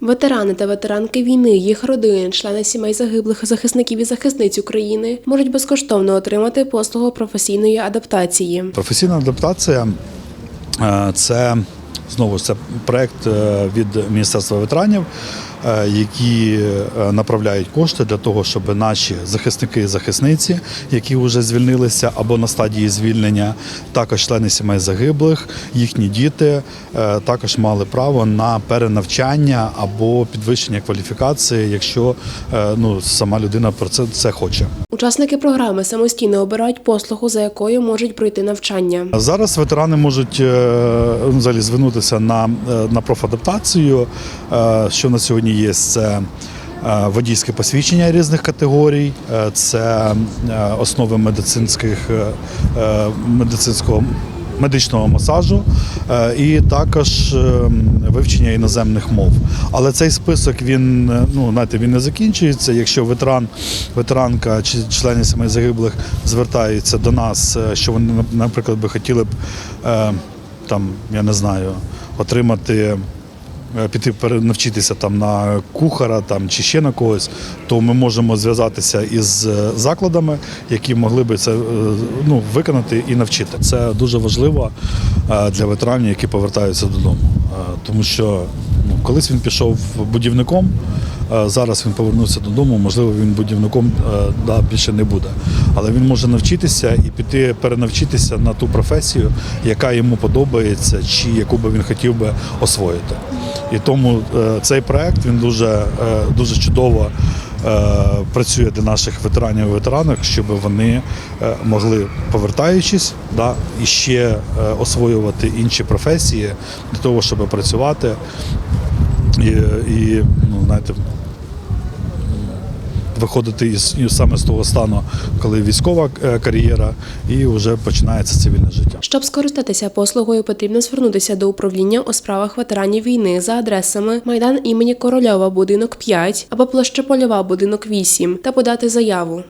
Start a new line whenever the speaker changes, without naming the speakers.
Ветерани та ветеранки війни, їх родини, члени сімей загиблих захисників і захисниць України можуть безкоштовно отримати послугу професійної адаптації.
Професійна адаптація е, це знову це проект е, від Міністерства ветеранів, які е, направляють кошти для того, щоб наші захисники і захисниці, які вже звільнилися або на стадії звільнення, також члени сімей загиблих, їхні діти е, також мали право на перенавчання або підвищення кваліфікації, якщо е, ну, сама людина про це, це хоче.
Учасники програми самостійно обирають послугу, за якою можуть пройти навчання.
Зараз ветерани можуть е, взагалі звернутися на, е, на профадаптацію. Е, Що на сьогодні є? Це е, водійське посвідчення різних категорій, е, це е, основи медицинських медицинського. Медичного масажу і також вивчення іноземних мов. Але цей список він ну знаєте, він не закінчується. Якщо ветеран, ветеранка чи члени сімей загиблих звертаються до нас, що вони, наприклад, би хотіли б там, я не знаю, отримати. Е, Піти перенавчитися там на кухара там чи ще на когось, то ми можемо зв'язатися із е, закладами, які могли би це е, ну, виконати і навчити. Це дуже важливо для ветеранів, які повертаються додому. Тому що ну, колись він пішов будівником, зараз він повернувся додому, можливо, він будівником да, більше не буде. Але він може навчитися і піти перенавчитися на ту професію, яка йому подобається, чи яку би він хотів би освоїти. І тому е, цей проект він дуже, е, дуже чудово е, працює для наших ветеранів і ветеранок, щоб вони могли, повертаючись, да, і ще освоювати інші професії для того, щоб працювати. І, і ну, знаєте, виходити із саме з того стану, коли військова е, кар'єра, і вже починається цивільне життя.
Щоб скористатися послугою, потрібно звернутися до управління у справах ветеранів війни за адресами майдан імені Корольова, будинок 5 або площа Польова, будинок 8 та подати заяву.